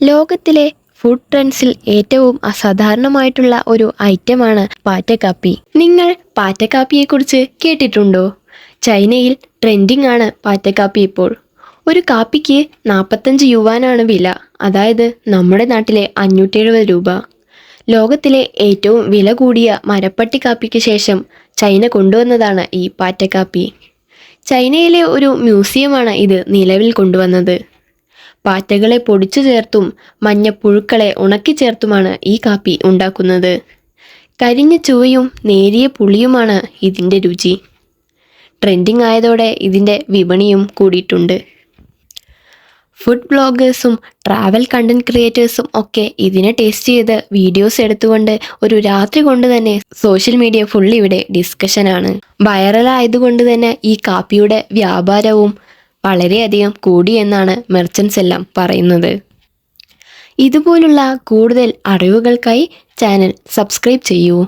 ലോകത്തിലെ ഫുഡ് ട്രെൻഡ്സിൽ ഏറ്റവും അസാധാരണമായിട്ടുള്ള ഒരു ഐറ്റമാണ് പാറ്റക്കാപ്പി. നിങ്ങൾ പാറ്റക്കാപ്പിയെക്കുറിച്ച് കേട്ടിട്ടുണ്ടോ? ചൈനയിൽ ട്രെൻഡിംഗ് ആണ് പാറ്റക്കാപ്പി ഇപ്പോൾ. ഒരു കാപ്പിക്ക് നാൽപ്പത്തഞ്ച് യുവാനാണ് വില അതായത് നമ്മുടെ നാട്ടിലെ അഞ്ഞൂറ്റി എഴുപത് രൂപ. ലോകത്തിലെ ഏറ്റവും വില കൂടിയ മരപ്പട്ടി കാപ്പിക്ക് ശേഷം ചൈന കൊണ്ടുവന്നതാണ് ഈ പാറ്റക്കാപ്പി. ചൈനയിലെ ഒരു മ്യൂസിയമാണ് ഇത് നിലവിൽ കൊണ്ടുവന്നത്. പാറ്റകളെ പൊടിച്ചു ചേർത്തും മഞ്ഞപ്പുഴുക്കളെ ഉണക്കി ചേർത്തുമാണ് ഈ കാപ്പി ഉണ്ടാക്കുന്നത്. കരിഞ്ഞ ചുവയും നേരിയ പുളിയുമാണ് ഇതിന്റെ രുചി. ട്രെൻഡിങ് ആയതോടെ ഇതിന്റെ വിപണിയും കൂടിയിട്ടുണ്ട്. ഫുഡ് ബ്ലോഗേഴ്സും ട്രാവൽ കണ്ടന്റ് ക്രിയേറ്റേഴ്സും ഒക്കെ ഇതിനെ ടേസ്റ്റ് ചെയ്ത് വീഡിയോസ് എടുത്തുകൊണ്ട് ഒരു രാത്രി കൊണ്ട് തന്നെ സോഷ്യൽ മീഡിയ ഫുൾ ഇവിടെ ഡിസ്കഷനാണ്. വൈറലായതുകൊണ്ട് തന്നെ ഈ കാപ്പിയുടെ വ്യാപാരവും വളരെയധികം കൂടിയെന്നാണ് മെർച്ചൻസ് എല്ലാം പറയുന്നത്. ഇതുപോലുള്ള കൂടുതൽ അറിവുകൾക്കായി ചാനൽ സബ്സ്ക്രൈബ് ചെയ്യൂ.